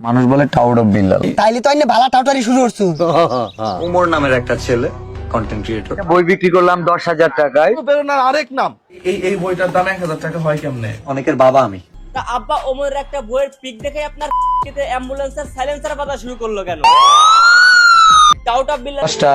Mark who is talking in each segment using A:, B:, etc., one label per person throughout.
A: মানুষ বলে towed of Billal.
B: তাইলে তো আইনে ভালা টাউটারি শুরু করছ।
A: উমর নামের একটা ছেলে কন্টেন্ট ক্রিয়েটর বই বিক্রি করলাম দশ হাজার টাকায়।
C: প্রেরণার আরেক নাম। এই এই বইটার দাম এক হাজার টাকা হয় কেমনে?
A: অনেকের বাবা আমি।
D: তা আব্বা ওমরের একটা বইয়ের পিক দেখে আপনার অ্যাম্বুলেন্সের সাইলেন্সার বাজা শুরু করল কেন? টাউট অফ বিল্লাল
A: দশটা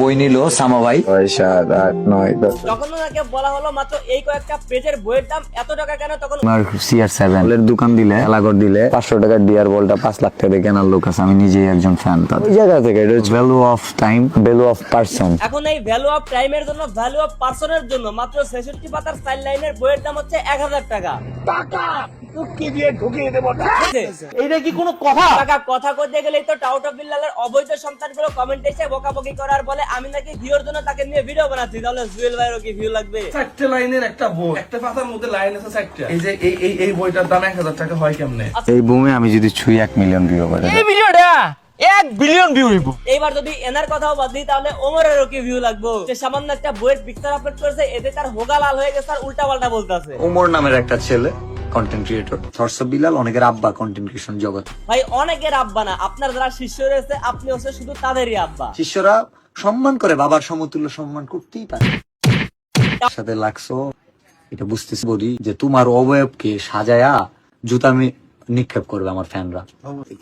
A: বই নিল সামা ভাই। ছয় সাত আট নয় দশ।
D: যখন ওনাকে বলা হলো মাত্র এই কয়েকটা পেজের বইয়ের দাম এত টাকা কেন? তখন
A: আমার সিআর সেভেন এর দোকান দিলে এলাগর দিলে। পাঁচশো টাকার ডিয়ার বলটা পাঁচ লাখ টাকা দিয়ে কেনার লোক আছে আমি নিজেই একজন ফ্যান তার। ওই জায়গা থেকে value of time value of person
D: এখন এই ভ্যালু অফ টাইমের জন্য ভ্যালু অফ পার্সনের জন্য মাত্র ছেষট্টি পাতার সাইড লাইনের বইয়ের দাম হচ্ছে এক হাজার টাকা!
C: এইটা কি কোনো কথা?
D: টাকা কথা কইতে গেলেই তো টাউট অফ বিল্লালের অবৈধ সন্তানগুলো কমেন্ট এসে বকাবকি করার বলে আমি নাকি ভিউর জন্য তাকে নিয়ে ভিডিও বানাচ্ছি। তাহলে জুয়েল ভাইয়েরও কি ভিউ লাগবে?
C: চারটে লাইনের একটা বই। একটা পাতার মধ্যে লাইন আছে চারটা। এই যে এই এই এই বইটার দাম এক হাজার টাকা হয় কেমনে?
A: এই বুমে আমি যদি ছুঁই এক মিলিয়ন ভিউ করে।
E: এই ভিডিওটা এক বিলিয়ন ভিউ হইব।
D: এইবার যদি এনার কথাও বাদ দিই তাহলে ওমরেরও কি ভিউ লাগবে? সে সামান্য একটা বইয়ের পিকচার আপলোড করেছে এতে তার হোগা লাল হয়ে গেছে আর উল্টা পাল্টা বলতেছে।
A: উমর নামের একটা ছেলে। কন্টেন্ট ক্রিয়েটর থর্স বিলাল অনেকের আব্বা কন্টেন্ট ক্রিয়েশন জগৎ।
D: ভাই অনেকের আব্বা না আপনার যারা শিষ্য রয়েছে আপনি হচ্ছে শুধু তাদেরই আব্বা।
A: শিষ্যরা সম্মান করে বাবার সমতুল্য সম্মান করতেই পারে। সাথে লাগছো এটা বুঝতেছি বলি যে তোমার অবয়বকে সাজায়া জুতা আমি নিক্ষেপ করবে আমার ফ্যানরা।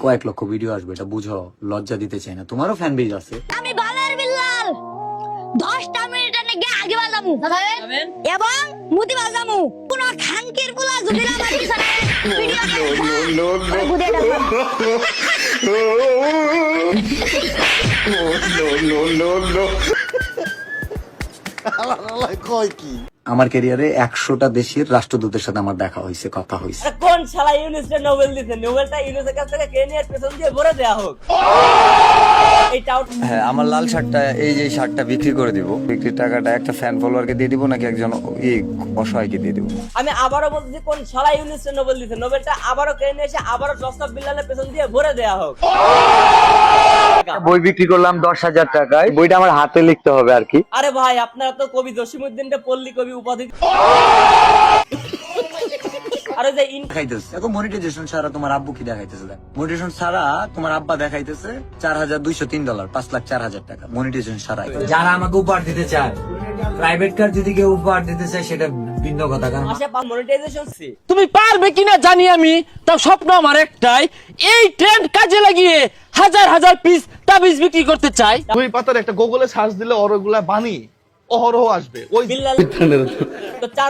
A: কয়েক লক্ষ ভিডিও আসবে এটা বুঝো লজ্জা দিতে চাই না। তোমারও ফ্যান বেজ আছে।
F: আমি বালার বিল্লাল। দশটা মিনিটের নাকি আগে বাজামু এবং মুদি বাজামু। না আমার
A: ক্যারিয়ারে একশোটা দেশের রাষ্ট্রদূতের সাথে আমার দেখা হয়েছে কথা হয়েছে।
D: কোন শালা ইউনিসে নোবেল দিছে। নোবেলটা ইউনিসের কাছ থেকে কেনিয়ার পেছন দিয়ে ভরে দেয়া হোক।
A: হ্যাঁ আমার লাল শার্টটা এই যে শার্টটা বিক্রি করে দিব। বিক্রির টাকাটা একটা ফ্যান ফলোয়ারকে দিয়ে দিব নাকি একজন এই অসহায়কে দিয়ে দিব?
D: আমি আবারও বলছি কোন শালা ইউনিসে নোবেল দিছে? নোবেলটা আবারও কেনিয়া এসে আবারও দশটা বিল্লালের পেছন দিয়ে ভরে দেয়া হোক।
A: বই বিক্রি করলাম দশ হাজার টাকায়। বইটা আমার হাতে লিখতে হবে আর কি।
D: আরে ভাই আপনারা তো কবি জসিমুদ্দিনটা পল্লী কবি উপাধি আরে যে ইন
A: দেখাইতেছে। এখন মনিটাইজেশন ছাড়া তোমার আব্বু কি দেখাইতেছে? মনিটাইজেশন ছাড়া তোমার আব্বা দেখাইতেছে চার হাজার দুইশো তিন ডলার পাঁচ লাখ চার হাজার টাকা মনিটাইজেশন ছাড়া। যারা আমাকে উপহার দিতে চায় প্রাইভেট কার যদি কেউ উপহার দিতে চায় সেটা ভিন্ন কথা কারণ
D: মাসে মনিটাইজেশন
E: তুমি পারবে কিনা জানি আমি তাও স্বপ্ন আমার একটাই এই ট্রেন্ড কাজে লাগিয়ে হাজার হাজার পিস তাবিজ বিক্রি করতে চাই।
C: দুই পাতার একটা গুগলে সার্চ দিলে ওরগুলা বানি অহরহ আসবে। ওই
D: তো চার